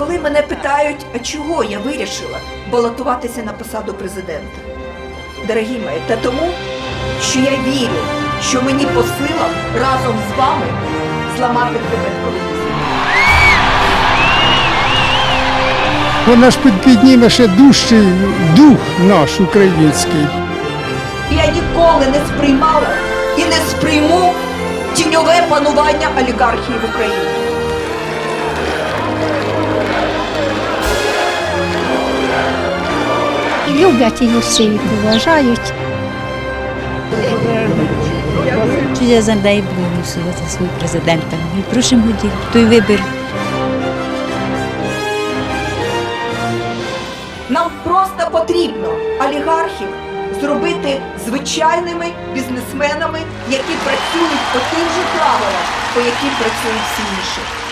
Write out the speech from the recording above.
коли мене питають, а чого я вирішила балотуватися на посаду президента? Дорогі мої, та тому, що я вірю, що мені по силам разом з вами зламати хребет корупції. Вона ж під- підніме ще дужчий дух наш український. Я ніколи не сприймала і не сприйму тіньове панування олігархії в Україні. Люблять її всі, і поважають. Чи я за неї буду голосувати своїм президентом. І прошу годі, той вибір. Нам просто потрібно олігархів зробити звичайними бізнесменами, які працюють по тим же правилам, по яким працюють всі інші.